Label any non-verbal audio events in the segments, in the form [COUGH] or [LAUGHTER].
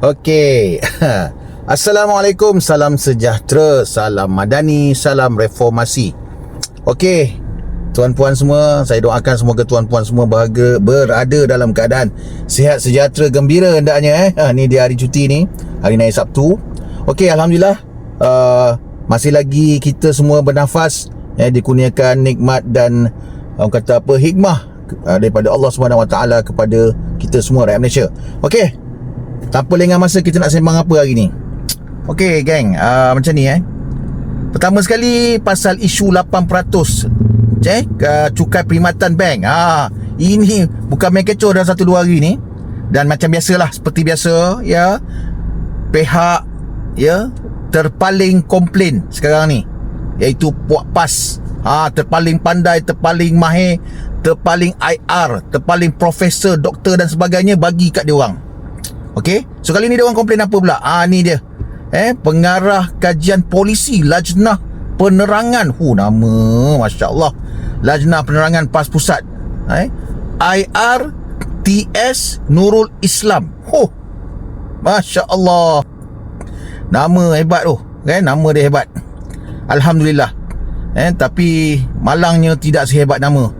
Okey. [LAUGHS] Assalamualaikum, salam sejahtera, salam madani, salam reformasi. Okey. Tuan-puan semua, saya doakan semoga tuan-puan semua bahagia berada dalam keadaan sihat sejahtera gembira hendaknya eh. Ha, ni dia hari cuti ni, hari naik Sabtu. Okey, alhamdulillah. Uh, masih lagi kita semua bernafas eh, dikurniakan nikmat dan orang kata apa hikmah uh, daripada Allah Subhanahu Wa Taala kepada kita semua rakyat Malaysia. Okey. Tanpa lengah masa kita nak sembang apa hari ni? Okey, geng, uh, macam ni eh. Pertama sekali pasal isu 8% eh, uh, cukai perkhidmatan bank. Ha, ini bukan main kecoh dalam satu dua hari ni. Dan macam biasalah seperti biasa ya. Pihak ya terpaling komplain sekarang ni iaitu Puak PAS. Ha, terpaling pandai, terpaling mahir, terpaling IR, terpaling profesor, doktor dan sebagainya bagi kat dia orang. Okey. So kali ni dia orang komplain apa pula? Ah ni dia. Eh pengarah kajian polisi Lajnah Penerangan. Hu nama masya-Allah. Lajnah Penerangan PAS Pusat. Eh IR TS Nurul Islam. Huh. Masya-Allah. Nama hebat tu. Kan nama dia hebat. Alhamdulillah. Eh tapi malangnya tidak sehebat nama.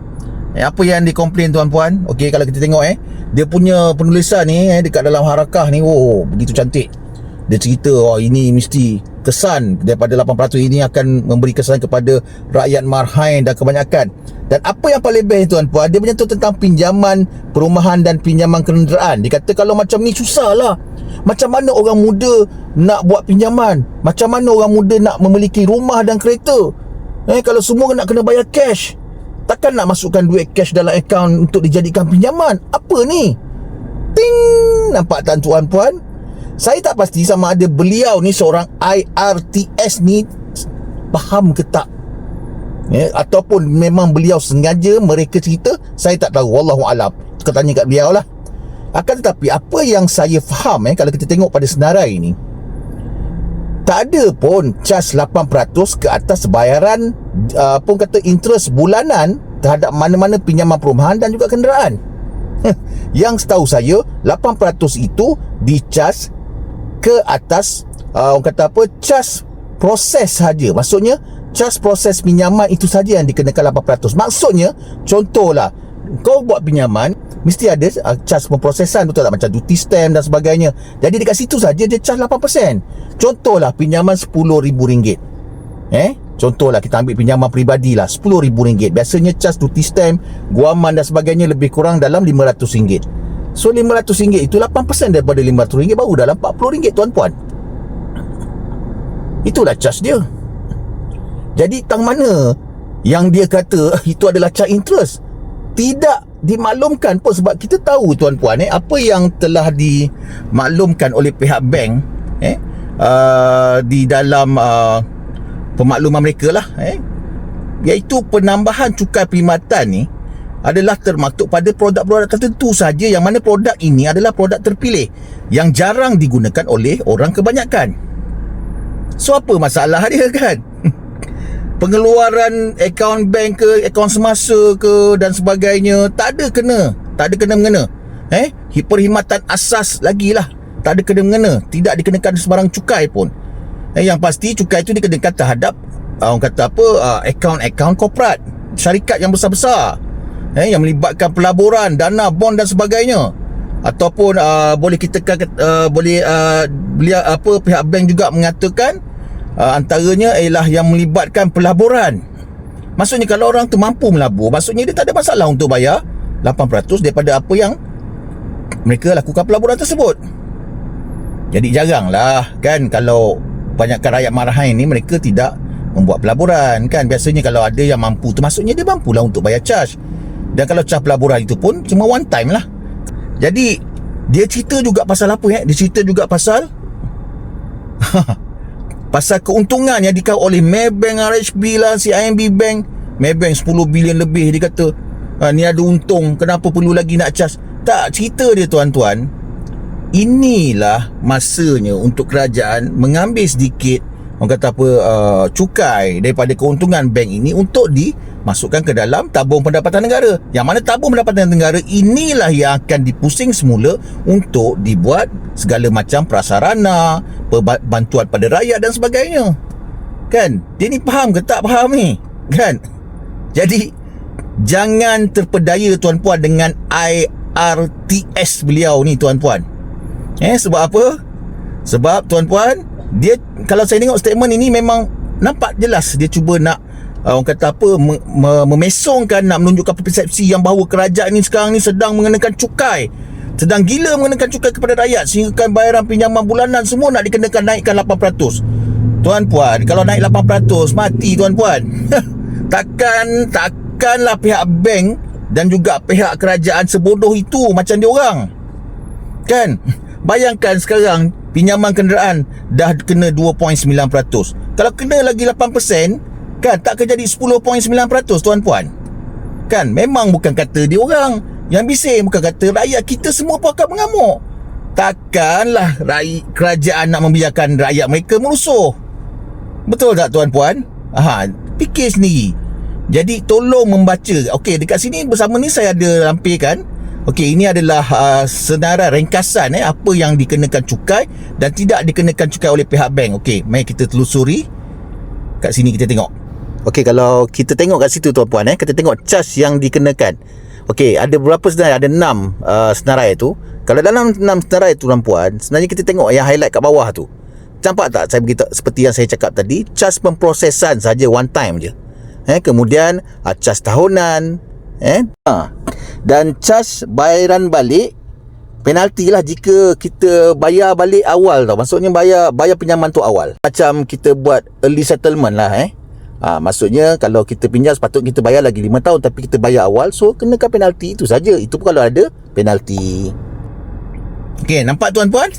Eh, apa yang dikomplain tuan-puan? Okey kalau kita tengok eh, dia punya penulisan ni eh dekat dalam harakah ni, oh begitu cantik. Dia cerita oh ini mesti kesan daripada 8% ini akan memberi kesan kepada rakyat marhain dan kebanyakan. Dan apa yang paling best tuan-puan, dia menyentuh tentang pinjaman perumahan dan pinjaman kenderaan. Dia kata kalau macam ni susah lah. Macam mana orang muda nak buat pinjaman? Macam mana orang muda nak memiliki rumah dan kereta? Eh kalau semua nak kena bayar cash. Takkan nak masukkan duit cash dalam akaun untuk dijadikan pinjaman? Apa ni? Ting! Nampak tak tuan-puan? Saya tak pasti sama ada beliau ni seorang IRTS ni faham ke tak? Ya, ataupun memang beliau sengaja mereka cerita, saya tak tahu. Wallahu alam. Kita tanya kat beliau lah. Akan tetapi apa yang saya faham eh kalau kita tengok pada senarai ni, tak ada pun cas 8% ke atas bayaran uh, pun kata interest bulanan terhadap mana-mana pinjaman perumahan dan juga kenderaan. Yang setahu saya 8% itu dicas ke atas uh, orang kata apa cas proses saja. Maksudnya cas proses pinjaman itu saja yang dikenakan 8%. Maksudnya contohlah kau buat pinjaman mesti ada uh, cas pemprosesan betul tak macam duty stamp dan sebagainya. Jadi dekat situ saja dia cas 8%. Contohlah pinjaman RM10,000. Eh? Contohlah kita ambil pinjaman peribadi lah RM10,000. Biasanya cas duty stamp, guaman dan sebagainya lebih kurang dalam RM500. So RM500 itu 8% daripada RM500 baru dalam RM40 tuan-puan. Itulah cas dia. Jadi tang mana yang dia kata [LAUGHS] itu adalah cas interest? Tidak dimaklumkan pun sebab kita tahu tuan-puan eh apa yang telah dimaklumkan oleh pihak bank eh uh, di dalam uh, pemakluman mereka lah eh iaitu penambahan cukai perkhidmatan ni adalah termaktub pada produk-produk tertentu saja yang mana produk ini adalah produk terpilih yang jarang digunakan oleh orang kebanyakan. So apa masalah dia kan? Pengeluaran akaun bank ke akaun semasa ke dan sebagainya tak ada kena. Tak ada kena mengena. Eh perkhidmatan asas lagi lah tak ada kena mengena. Tidak dikenakan sebarang cukai pun. Eh yang pasti cukai itu dikenakan terhadap uh, orang kata apa akaun-akaun korporat. Syarikat yang besar-besar. Eh yang melibatkan pelaburan dana bond dan sebagainya. Ataupun uh, boleh kita uh, boleh uh, belia, apa pihak bank juga mengatakan uh, antaranya ialah yang melibatkan pelaburan. Maksudnya kalau orang tu mampu melabur, maksudnya dia tak ada masalah untuk bayar 8% daripada apa yang mereka lakukan pelaburan tersebut. Jadi jaranglah kan kalau banyakkan rakyat marahan ini mereka tidak membuat pelaburan kan. Biasanya kalau ada yang mampu tu maksudnya dia mampulah untuk bayar charge. Dan kalau charge pelaburan itu pun cuma one time lah. Jadi dia cerita juga pasal apa ya? Dia cerita juga pasal [LAUGHS] Pasal keuntungan yang dikau oleh Maybank, RHB lah, CIMB Bank. Maybank 10 bilion lebih dia kata ha, Ni ada untung, kenapa perlu lagi nak charge? Tak, cerita dia tuan-tuan. Inilah masanya untuk kerajaan mengambil sedikit Orang kata apa, uh, cukai daripada keuntungan bank ini Untuk di masukkan ke dalam tabung pendapatan negara. Yang mana tabung pendapatan negara inilah yang akan dipusing semula untuk dibuat segala macam prasarana, bantuan pada rakyat dan sebagainya. Kan? Dia ni faham ke tak faham ni? Kan? [LAUGHS] Jadi jangan terpedaya tuan-puan dengan IRTS beliau ni tuan-puan. Eh sebab apa? Sebab tuan-puan, dia kalau saya tengok statement ini memang nampak jelas dia cuba nak uh, orang kata apa me- me- memesongkan nak menunjukkan persepsi yang bahawa kerajaan ini sekarang ni sedang mengenakan cukai sedang gila mengenakan cukai kepada rakyat sehingga kan bayaran pinjaman bulanan semua nak dikenakan naikkan 8%. Tuan puan, kalau naik 8% mati tuan puan. [LAUGHS] takkan takkanlah pihak bank dan juga pihak kerajaan sebodoh itu macam dia orang. Kan? [LAUGHS] Bayangkan sekarang pinjaman kenderaan dah kena 2.9%. Kalau kena lagi 8%, Kan tak akan jadi 10.9% tuan-puan Kan memang bukan kata dia orang Yang bising bukan kata rakyat kita semua pun akan mengamuk Takkanlah rakyat, kerajaan nak membiarkan rakyat mereka merusuh Betul tak tuan-puan? Aha, fikir sendiri Jadi tolong membaca Okey dekat sini bersama ni saya ada lampirkan Okey ini adalah uh, senarai ringkasan eh apa yang dikenakan cukai dan tidak dikenakan cukai oleh pihak bank. Okey, mari kita telusuri. Kat sini kita tengok. Okey kalau kita tengok kat situ tuan-puan eh kita tengok charge yang dikenakan. Okey ada berapa senarai ada 6 uh, senarai tu. Kalau dalam 6 senarai tu tuan-puan sebenarnya kita tengok yang highlight kat bawah tu. Campak tak saya beritahu seperti yang saya cakap tadi charge pemprosesan saja one time je. Eh kemudian uh, charge tahunan eh ha. dan charge bayaran balik penalti lah jika kita bayar balik awal tau maksudnya bayar bayar pinjaman tu awal macam kita buat early settlement lah eh Ha, maksudnya kalau kita pinjam sepatutnya kita bayar lagi 5 tahun tapi kita bayar awal so kenakan penalti itu saja. Itu pun kalau ada penalti. Okey, nampak tuan-puan?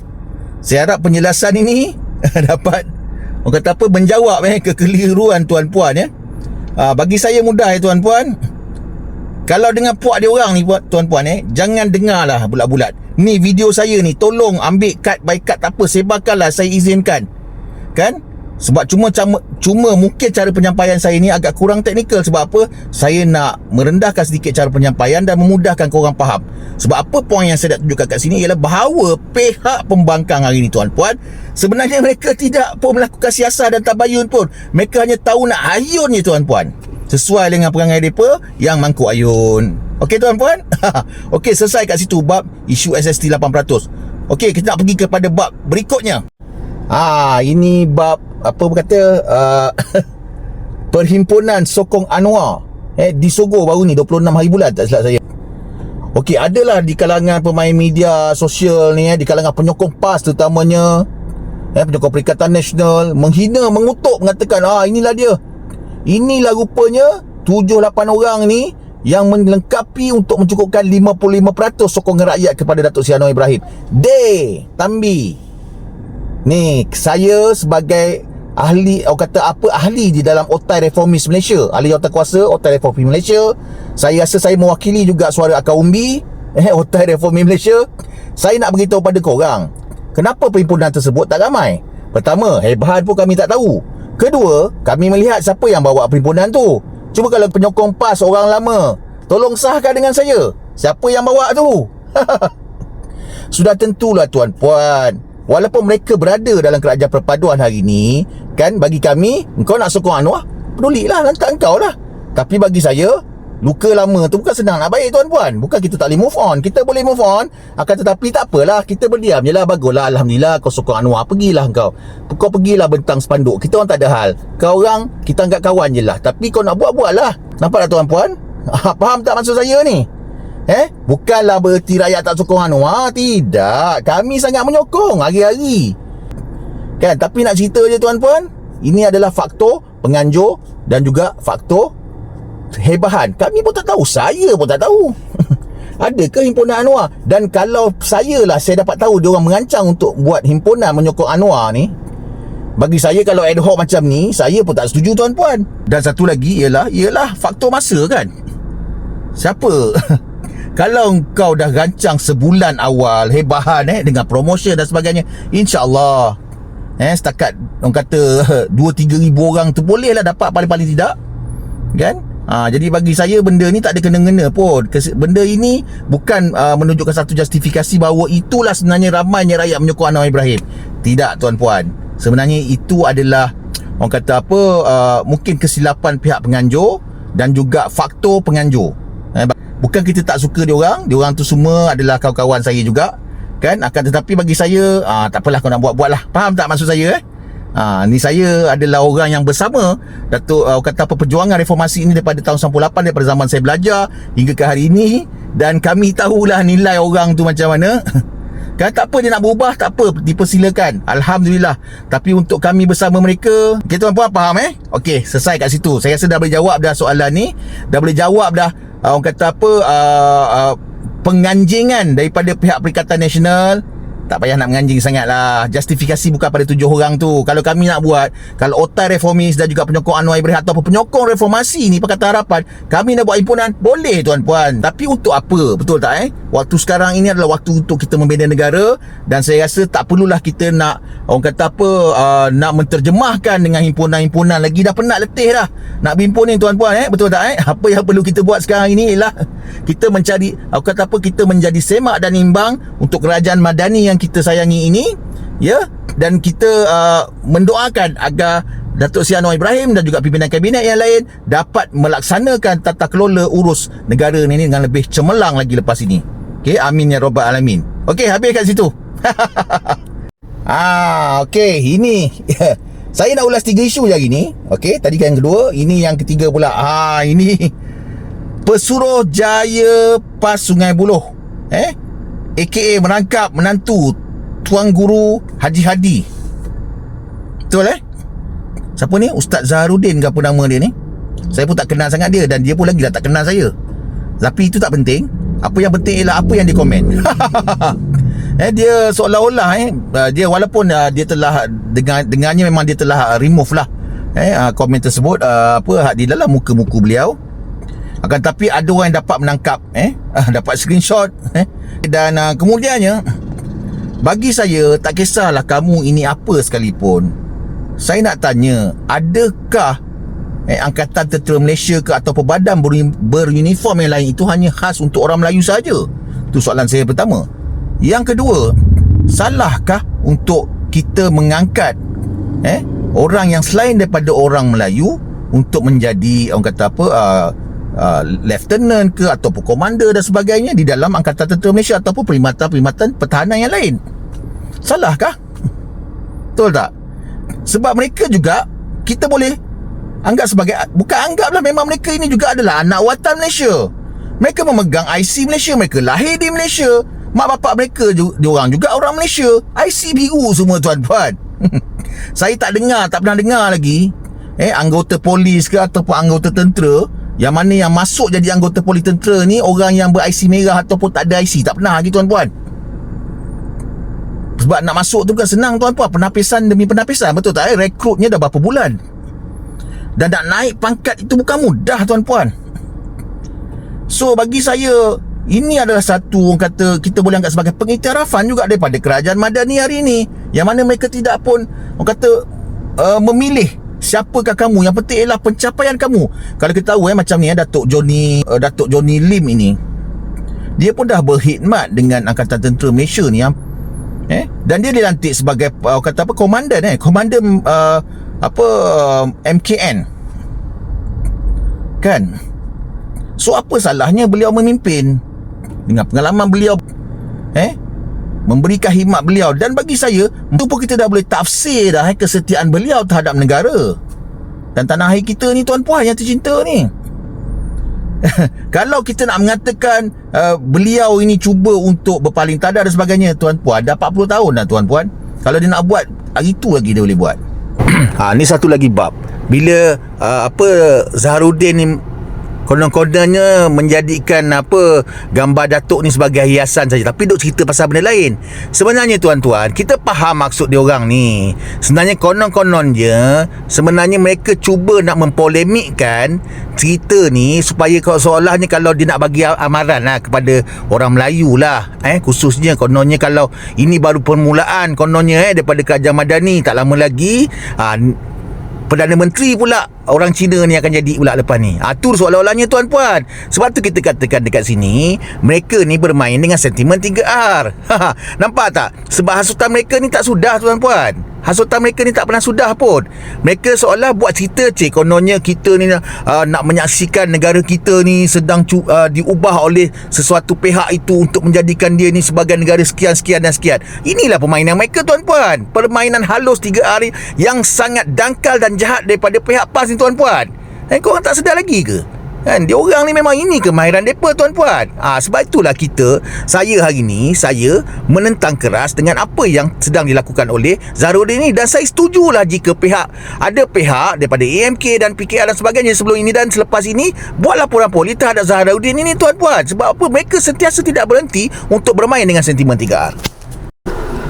Saya harap penjelasan ini [LAUGHS] dapat orang kata apa menjawab eh kekeliruan tuan-puan ya. Ha, bagi saya mudah ya tuan-puan. Kalau dengan puak dia orang ni tuan-puan eh, jangan dengarlah bulat-bulat. Ni video saya ni, tolong ambil cut by cut tak apa, sebarkanlah saya izinkan. Kan? Sebab cuma cuma, mungkin cara penyampaian saya ni agak kurang teknikal sebab apa? Saya nak merendahkan sedikit cara penyampaian dan memudahkan korang faham. Sebab apa poin yang saya nak tunjukkan kat sini ialah bahawa pihak pembangkang hari ni tuan-puan sebenarnya mereka tidak pun melakukan siasat dan tabayun pun. Mereka hanya tahu nak ayun je tuan-puan. Sesuai dengan perangai mereka yang mangkuk ayun. Okey tuan-puan? [LAUGHS] Okey selesai kat situ bab isu SST 8%. Okey kita nak pergi kepada bab berikutnya. Ah, ini bab apa berkata uh, [LAUGHS] Perhimpunan Sokong Anwar eh di Sogo baru ni 26 hari bulan tak silap saya. Okey, adalah di kalangan pemain media sosial ni eh di kalangan penyokong PAS terutamanya eh penyokong Perikatan Nasional menghina, mengutuk mengatakan ah inilah dia. Inilah rupanya 7 8 orang ni yang melengkapi untuk mencukupkan 55% sokongan rakyat kepada Datuk Seri Anwar Ibrahim. Day, Tambi. Ni saya sebagai ahli orang kata apa ahli di dalam otai reformis Malaysia. Ahli otai kuasa otai reformis Malaysia. Saya rasa saya mewakili juga suara akar umbi [LAUGHS] eh otai reformis Malaysia. Saya nak beritahu pada korang kenapa perhimpunan tersebut tak ramai? Pertama hebat pun kami tak tahu. Kedua kami melihat siapa yang bawa perhimpunan tu. Cuba kalau penyokong PAS orang lama tolong sahkan dengan saya. Siapa yang bawa tu? [LAUGHS] Sudah tentulah tuan puan Walaupun mereka berada dalam kerajaan perpaduan hari ini Kan bagi kami Engkau nak sokong Anwar Pedulilah lantak engkau lah. Tapi bagi saya Luka lama tu bukan senang nak baik tuan-puan. Bukan kita tak boleh move on. Kita boleh move on. Akan tetapi tak apalah Kita berdiam je lah. Baguslah Alhamdulillah Kau sokong Anwar. Pergilah engkau. Kau pergilah bentang spanduk Kita orang tak ada hal. Kau orang Kita anggap kawan je lah. Tapi kau nak buat-buat lah. Nampak tak tuan-puan? [LAUGHS] Faham tak maksud saya ni Eh, bukanlah berarti rakyat tak sokong Anwar, tidak. Kami sangat menyokong hari-hari. Kan, tapi nak cerita je tuan-puan, ini adalah faktor penganjur dan juga faktor hebahan. Kami pun tak tahu, saya pun tak tahu. [LAUGHS] Adakah himpunan Anwar? Dan kalau saya lah saya dapat tahu dia orang mengancang untuk buat himpunan menyokong Anwar ni, bagi saya kalau ad hoc macam ni, saya pun tak setuju tuan-puan. Dan satu lagi ialah ialah faktor masa kan. Siapa [LAUGHS] Kalau kau dah rancang sebulan awal Hebahan eh Dengan promotion dan sebagainya InsyaAllah Eh setakat Orang kata [LAUGHS] 2-3 ribu orang tu Boleh lah dapat paling-paling tidak Kan Ha, jadi bagi saya benda ni tak ada kena-mengena pun. Benda ini bukan uh, menunjukkan satu justifikasi bahawa itulah sebenarnya ramainya rakyat menyokong Anwar Ibrahim. Tidak tuan-puan. Sebenarnya itu adalah orang kata apa uh, mungkin kesilapan pihak penganjur dan juga faktor penganjur. Eh, bukan kita tak suka dia orang, dia orang tu semua adalah kawan-kawan saya juga. Kan? Akan tetapi bagi saya, uh, tak apalah kau nak buat-buat lah. Faham tak maksud saya eh? Ha, ni saya adalah orang yang bersama Datuk uh, kata apa perjuangan reformasi ini daripada tahun 98 daripada zaman saya belajar hingga ke hari ini dan kami tahulah nilai orang tu macam mana. [LAUGHS] Kan tak apa dia nak berubah tak apa dipersilakan. Alhamdulillah. Tapi untuk kami bersama mereka, okey tuan-puan faham eh? Okey, selesai kat situ. Saya rasa dah boleh jawab dah soalan ni. Dah boleh jawab dah orang kata apa uh, uh, penganjingan daripada pihak Perikatan Nasional tak payah nak menganjing sangat lah Justifikasi bukan pada tujuh orang tu. Kalau kami nak buat Kalau otai reformis Dan juga penyokong Anwar Ibrahim Atau penyokong reformasi ni Pakatan Harapan Kami nak buat himpunan Boleh tuan-puan. Tapi untuk apa? Betul tak eh? Waktu sekarang ini adalah waktu Untuk kita membina negara Dan saya rasa tak perlulah kita nak Orang kata apa uh, Nak menterjemahkan Dengan himpunan-himpunan Lagi. Dah penat letih dah Nak berhimpun ni tuan-puan eh? Betul tak eh? [LAUGHS] Apa yang perlu kita buat sekarang ini Ialah Kita mencari Orang kata apa Kita menjadi semak dan imbang Untuk kerajaan madani yang kita sayangi ini ya dan kita uh, mendoakan agar Datuk Seri Anwar Ibrahim dan juga pimpinan kabinet yang lain dapat melaksanakan tata kelola urus negara ini dengan lebih cemerlang lagi lepas ini. Okey, amin ya rabbal alamin. Okey, habis kat situ. [LAUGHS] ah, okey, ini [LAUGHS] saya nak ulas tiga isu lagi ni. Okey, tadi kan yang kedua, ini yang ketiga pula. Ah, ini Pesuruh Jaya Pas Sungai Buloh. Eh? AKA menangkap menantu Tuan Guru Haji Hadi Betul eh? Siapa ni? Ustaz Zaharudin ke apa nama dia ni? Saya pun tak kenal sangat dia Dan dia pun lagi dah tak kenal saya Tapi itu tak penting Apa yang penting ialah apa yang dia komen [LAUGHS] eh, Dia seolah-olah eh, uh, Dia walaupun uh, dia telah dengan, Dengannya memang dia telah remove lah eh, uh, Komen tersebut uh, Apa Di dalam muka-muka beliau akan tapi ada orang yang dapat menangkap eh? Dapat screenshot eh? Dan uh, kemudiannya bagi saya tak kisahlah kamu ini apa sekalipun. Saya nak tanya adakah eh, angkatan tentera Malaysia ke atau badan beruniform yang lain itu hanya khas untuk orang Melayu saja itu soalan saya pertama. Yang kedua salahkah untuk kita mengangkat eh orang yang selain daripada orang Melayu untuk menjadi orang kata apa uh, uh, lieutenant ke ataupun komander dan sebagainya di dalam angkatan tentera Malaysia ataupun perkhidmatan-perkhidmatan pertahanan yang lain. Salahkah? Betul tak? Sebab mereka juga kita boleh anggap sebagai bukan anggaplah memang mereka ini juga adalah anak watan Malaysia. Mereka memegang IC Malaysia, mereka lahir di Malaysia. Mak bapak mereka dia orang juga orang Malaysia. IC biru semua tuan-tuan. [LAUGHS] Saya tak dengar, tak pernah dengar lagi eh anggota polis ke ataupun anggota tentera yang mana yang masuk jadi anggota polis tentera ni Orang yang ber-IC merah ataupun tak ada IC Tak pernah lagi tuan-puan. Sebab nak masuk tu kan senang tuan-puan. Penapisan demi penapisan Betul tak? Eh? Rekrutnya dah berapa bulan? Dan nak naik pangkat itu bukan mudah tuan-puan. So bagi saya Ini adalah satu orang kata Kita boleh anggap sebagai pengiktirafan juga Daripada kerajaan Madani hari ini. Yang mana mereka tidak pun Orang kata uh, Memilih Siapakah kamu? Yang penting ialah pencapaian kamu. Kalau kita tahu eh Macam ni eh Datuk Johnny uh, Datuk Johnny Lim ini Dia pun dah berkhidmat Dengan Angkatan Tentera Malaysia ni eh Dan dia dilantik sebagai uh, Kata apa Komandan eh Komandan uh, Apa uh, MKN Kan? So apa salahnya Beliau memimpin? Dengan pengalaman beliau Eh memberikan khidmat beliau. Dan bagi saya itu pun kita dah boleh tafsir dah eh, kesetiaan beliau terhadap negara. Dan tanah air kita ni tuan-puan yang tercinta ni. [LAUGHS] Kalau kita nak mengatakan uh, beliau ini cuba untuk berpaling tada dan sebagainya tuan-puan dah 40 tahun dah tuan-puan kalau dia nak buat hari tu lagi dia boleh buat. Ha, [CLEARS THROAT] ni satu lagi bab. Bila uh, apa Zaharudin ni Konon-kononnya menjadikan apa gambar datuk ni sebagai hiasan saja tapi duk cerita pasal benda lain. Sebenarnya tuan-tuan, kita faham maksud dia orang ni. Sebenarnya konon-konon je, sebenarnya mereka cuba nak mempolemikkan cerita ni supaya kau seolahnya kalau dia nak bagi amaran lah kepada orang Melayu lah. Eh khususnya kononnya kalau ini baru permulaan kononnya eh daripada kerajaan Madani tak lama lagi ha, Perdana Menteri pula orang Cina ni akan jadi pula lepas ni. Ha, tu soalan-soalannya tuan-puan. Sebab tu kita katakan dekat sini, mereka ni bermain dengan sentimen 3R. [LAUGHS] Nampak tak? Sebab hasutan mereka ni tak sudah tuan-puan. Hasutan mereka ni tak pernah sudah pun. Mereka seolah buat cerita Cik kononnya kita ni uh, Nak menyaksikan negara kita ni Sedang cu- uh, diubah oleh Sesuatu pihak itu Untuk menjadikan dia ni Sebagai negara sekian-sekian dan sekian. Inilah permainan mereka tuan-puan. Permainan halus tiga hari Yang sangat dangkal dan jahat Daripada pihak PAS ni tuan-puan. Eh korang tak sedar lagi ke? Kan dia orang ni memang ini kemahiran depa tuan-puan. Ah ha, sebab itulah kita saya hari ni saya menentang keras dengan apa yang sedang dilakukan oleh Zarudin ini dan saya setujulah jika pihak ada pihak daripada AMK dan PKR dan sebagainya sebelum ini dan selepas ini buat laporan polis terhadap Zarudin ini tuan-puan. Sebab apa mereka sentiasa tidak berhenti untuk bermain dengan sentimen 3R.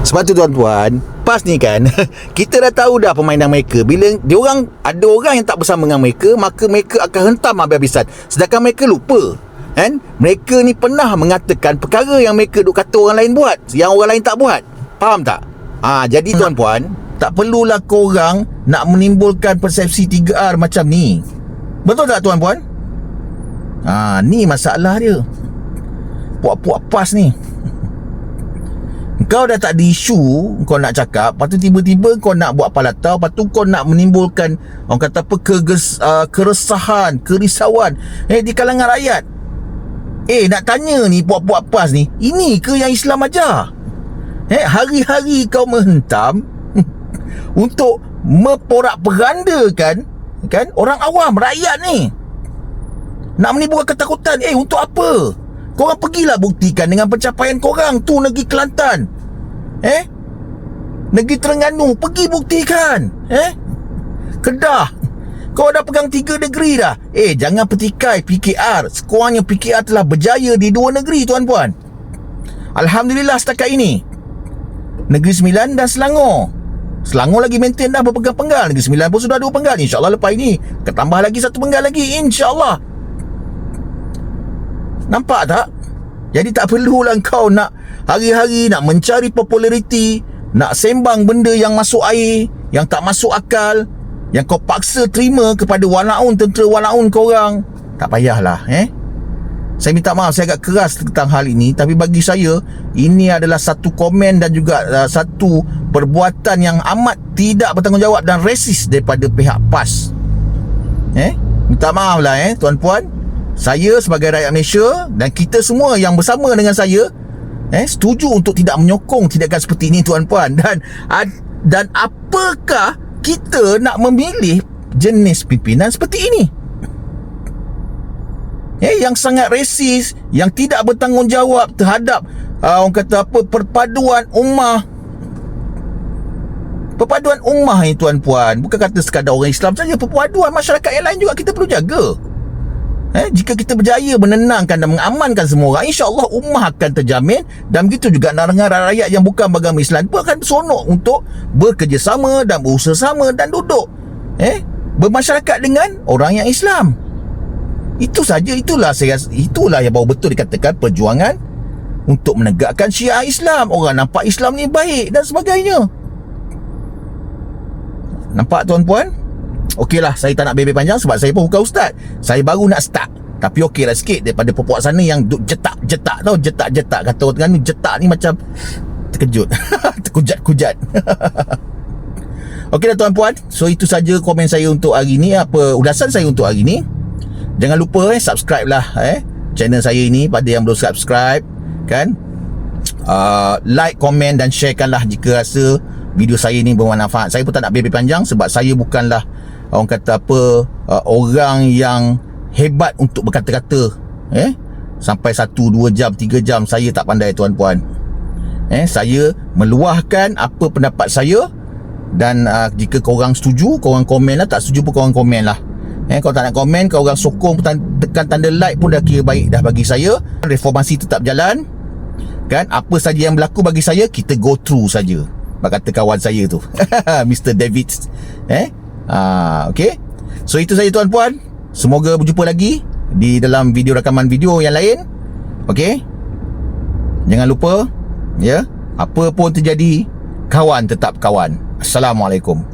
Sebab tu tuan-tuan Pas ni kan [LAUGHS] Kita dah tahu dah permainan mereka. Bila dia orang Ada orang yang tak bersama dengan mereka Maka mereka akan hentam habis-habisan. Sedangkan mereka lupa kan? Mereka ni pernah mengatakan Perkara yang mereka duk kata orang lain buat Yang orang lain tak buat. Faham tak? Ha, jadi tuan-puan Tak perlulah korang Nak menimbulkan persepsi 3R macam ni. Betul tak tuan-puan? Ha, ni masalah dia. Puak-puak pas ni kau dah tak ada isu Kau nak cakap Lepas tu tiba-tiba kau nak buat palata Lepas tu kau nak menimbulkan Orang kata apa keges, uh, Keresahan Kerisauan. Eh di kalangan rakyat. Eh nak tanya ni Puak-puak pas ni Ini ke yang Islam ajar? Eh hari-hari kau menghentam [LAUGHS] Untuk Memporak perandakan Kan Orang awam Rakyat ni. Nak menimbulkan ketakutan. Eh untuk apa Korang pergilah buktikan dengan pencapaian korang tu negeri Kelantan. Eh? Negeri Terengganu Pergi buktikan. Eh? Kedah. Kau dah pegang tiga negeri dah. Eh jangan petikai PKR Sekurangnya PKR telah berjaya di dua negeri tuan-puan. Alhamdulillah setakat ini. Negeri Sembilan dan Selangor. Selangor lagi maintain dah berpegang penggal Negeri Sembilan pun sudah dua penggal. InsyaAllah lepas ini Ketambah lagi satu penggal lagi. InsyaAllah Nampak tak? Jadi tak perlulah kau nak hari-hari nak mencari populariti, nak sembang benda yang masuk air, yang tak masuk akal, yang kau paksa terima kepada walaun tentera walaun kau orang. Tak payahlah, eh? Saya minta maaf saya agak keras tentang hal ini tapi bagi saya ini adalah satu komen dan juga uh, satu perbuatan yang amat tidak bertanggungjawab dan resis daripada pihak PAS. Eh? Minta maaf lah eh tuan-puan saya sebagai rakyat Malaysia dan kita semua yang bersama dengan saya eh setuju untuk tidak menyokong tindakan seperti ini tuan-puan [LAUGHS] dan dan apakah kita nak memilih jenis pimpinan seperti ini? Eh yang sangat resis yang tidak bertanggungjawab terhadap uh, orang kata apa perpaduan ummah. Perpaduan ummah ni tuan-puan bukan kata sekadar orang Islam saja perpaduan masyarakat yang lain juga kita perlu jaga Eh, jika kita berjaya menenangkan dan mengamankan semua orang, insya-Allah ummah akan terjamin dan begitu juga dengan rakyat yang bukan beragama Islam pun akan seronok untuk bekerjasama dan berusaha sama dan duduk eh bermasyarakat dengan orang yang Islam. Itu saja itulah saya itulah yang baru betul dikatakan perjuangan untuk menegakkan syiar Islam. Orang nampak Islam ni baik dan sebagainya. Nampak tuan-puan? Okeylah saya tak nak bebel panjang sebab saya pun bukan ustaz. Saya baru nak start. Tapi okeylah sikit daripada popuak sana yang duk jetak-jetak tau, jetak-jetak kata orang Terengganu jetak ni macam terkejut. [LAUGHS] Terkujat-kujat. [LAUGHS] Okeylah tuan-puan, so itu saja komen saya untuk hari ni apa ulasan saya untuk hari ni. Jangan lupa eh subscribe lah eh channel saya ini pada yang belum subscribe kan. Uh, like, komen dan sharekanlah jika rasa video saya ni bermanfaat. Saya pun tak nak bebel panjang sebab saya bukanlah orang kata apa uh, orang yang hebat untuk berkata-kata eh? Sampai 1 2 jam 3 jam saya tak pandai tuan-puan. Eh saya meluahkan apa pendapat saya dan uh, jika kau orang setuju kau orang komen lah. Tak setuju pun kau orang komen lah. Eh kau tak nak komen kau orang sokong tekan tanda like pun dah kira baik dah bagi saya. Reformasi tetap jalan. Kan? Apa saja yang berlaku bagi saya kita go through saja. Kata kawan saya tu. [LAUGHS] Mr. David eh Ah, okay. So itu saja tuan-puan. Semoga berjumpa lagi di dalam video rakaman video yang lain. Okay. Jangan lupa ya, apa pun terjadi, kawan tetap kawan. Assalamualaikum.